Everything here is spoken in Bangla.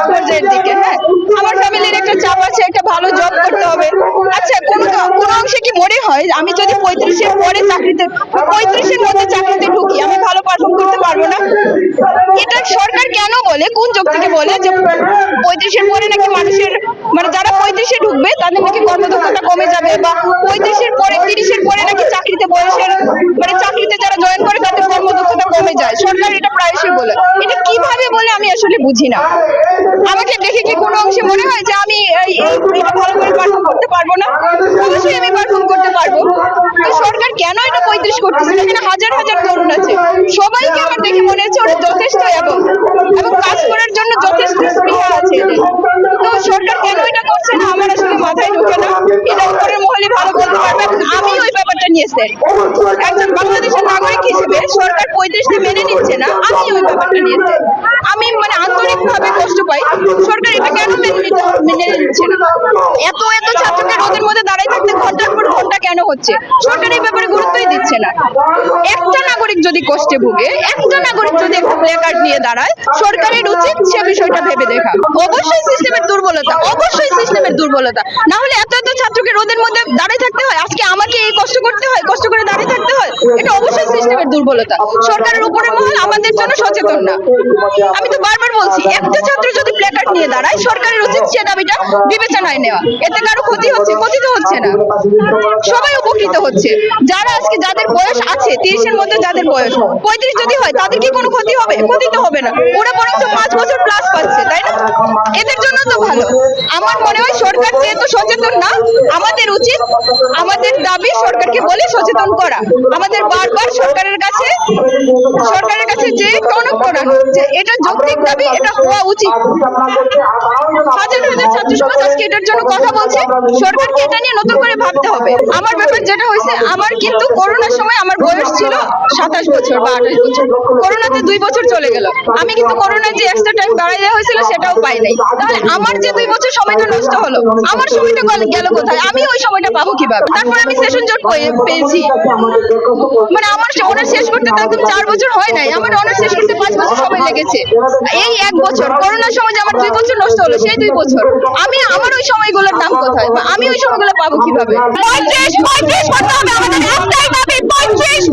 হাজব্যান্ডের দিকে হ্যাঁ? আমার ফ্যামিলির একটা চাপ আছে, একটা ভালো জব করতে হবে। আচ্ছা কোনো কোনো অংশে কি মনে হয়? আমি যদি পঁয়ত্রিশের পরে চাকরিতে, পঁয়ত্রিশের মধ্যে চাকরিতে ঢুকি, আমি ভালো পারফর্ম করতে পারব না? এটা সরকার কেন বলে? কোন যোগ থেকে বলে যে পঁয়ত্রিশের পরে নাকি মানুষের মানে যারা পঁয়ত্রিশে ঢুকবে, তাদের নাকি কর্মদক্ষতা কমে যাবে? বা পঁয়ত্রিশের পরে, তিরিশের পরে নাকি চাকরিতে বলে আসলে বুঝি না। আমাকে দেখে কি কোনো অংশে মনে হয় যে আমি ভালো করে পারফর্ম করতে পারব না? অবশ্যই আমি পারফর্ম করতে পারব। সরকার কেন এটা পঁয়ত্রিশ করতেছে? এখানে হাজার হাজার তরুণ আছে। সবাইকে আমার দেখে মনে হচ্ছে ওরা যথেষ্ট এবং এবং কাজ করার জন্য যথেষ্ট স্পৃহা আছে তো সরকার কেন এটা করছে না? আমার আসলে মাথায় ঢোকে না। এটা উপরের মহলে ভালো বলতে পারবে এবং আমি সেট একজন বাংলাদেশের নাগরিক হিসেবে সরকার পঁয়ত্রিশটি মেনে নিচ্ছে না আমি ওই ব্যাপারটা নিয়ে set। আমি মানে আন্তরিকভাবে কষ্ট পাই, সরকার এটা কেন মেনে মেনে নিচ্ছে না। এত এত ছাত্রকে রোদের মধ্যে দাঁড়িয়ে থাকতে ঘণ্টার পর ঘণ্টা কেন হচ্ছে? সরকার এই ব্যাপারে গুরুত্বই দিচ্ছে না। একটা নাগরিক যদি কষ্টে ভুগে, একটা নাগরিক যদি একটা প্লে কার্ড নিয়ে দাঁড়ায়, সরকারের উচিত সে বিষয়টা ভেবে দেখা। অবশ্যই সিস্টেমের দুর্বলতা, অবশ্যই সিস্টেমের দুর্বলতা। না হলে এত এত ছাত্রকে রোদের মধ্যে দাঁড়িয়ে থাকতে হয় আজকে আমাকে এই কষ্ট করতে হয়, কষ্ট করে দাঁড়িয়ে থাকতে হয়, এটা অবশ্যই সিস্টেমের দুর্বলতা। সরকারের উপরের মহল আমাদের জন্য সচেতন না। আমি তো বারবার বলছি, একটা ছাত্র যদি প্লে কার্ড নিয়ে দাঁড়ায়, সরকারের উচিত সে দাবিটা বিবেচনায় নেওয়া। এতে কারও ক্ষতি হচ্ছে, ক্ষতি তো হচ্ছে না। সবাই উপকৃত হচ্ছে। যারা আজকে যাদের বয়স আছে, তিরিশের মধ্যে যাদের বয়স, পঁয়ত্রিশ যদি হয়, তাদের কি কোনো ক্ষতি হবে? ক্ষতি তো হবে না। ওরা বরং পাঁচ বছর প্লাস পাচ্ছে, তাই না? এদের জন্য তো ভালো। আমার মনে হয় সরকার যেহেতু সচেতন না, আমাদের উচিত আমাদের দাবি সরকারকে বলে সচেতন করা। আমাদের বারবার সরকারের কাছে সরকারের কাছে যে টনক করানো যে এটা যৌক্তিক দাবি, এটা হওয়া উচিত। হাজার হাজার ছাত্র সমাজ, আজকে এটার জন্য কথা বলছে। সরকারকে এটা নিয়ে নতুন করে ভাবতে হবে। আমার ব্যাপার যেটা হয়েছে, আমার কিন্তু করোনার সময় আমার বয়স ছিল সাতাশ বছর বা আঠাশ বছর। করোনাতে দুই বছর চলে গেল। আমি কিন্তু করোনার যে এক্সট্রা টাইম বাড়াই দেওয়া হয়েছিল, সেটাও পাই নাই। আমার যে দুই বছর সময়টা নষ্ট হলো আমার সময়টা গেল- কোথায়? আমি ওই সময়টা পাবো কীভাবে? তারপর আমি সেশন জট পেয়েছি। মানে আমার অনার্স শেষ করতে তো একদম চার বছর হয় নাই। আমার অনার্স শেষ করতে পাঁচ বছর সময় লেগেছে। এই এক বছর করোনার সময় যে আমার দুই বছর নষ্ট হলো সেই দুই বছর আমি আমার ওই সময়গুলোর দাম কোথায়? আমি ওই সময়গুলো পাবো কীভাবে? পঁয়ত্রিশ পঁয়ত্রিশ করতে হবে আমাদের একটাই দাবি পঁয়ত্রিশ।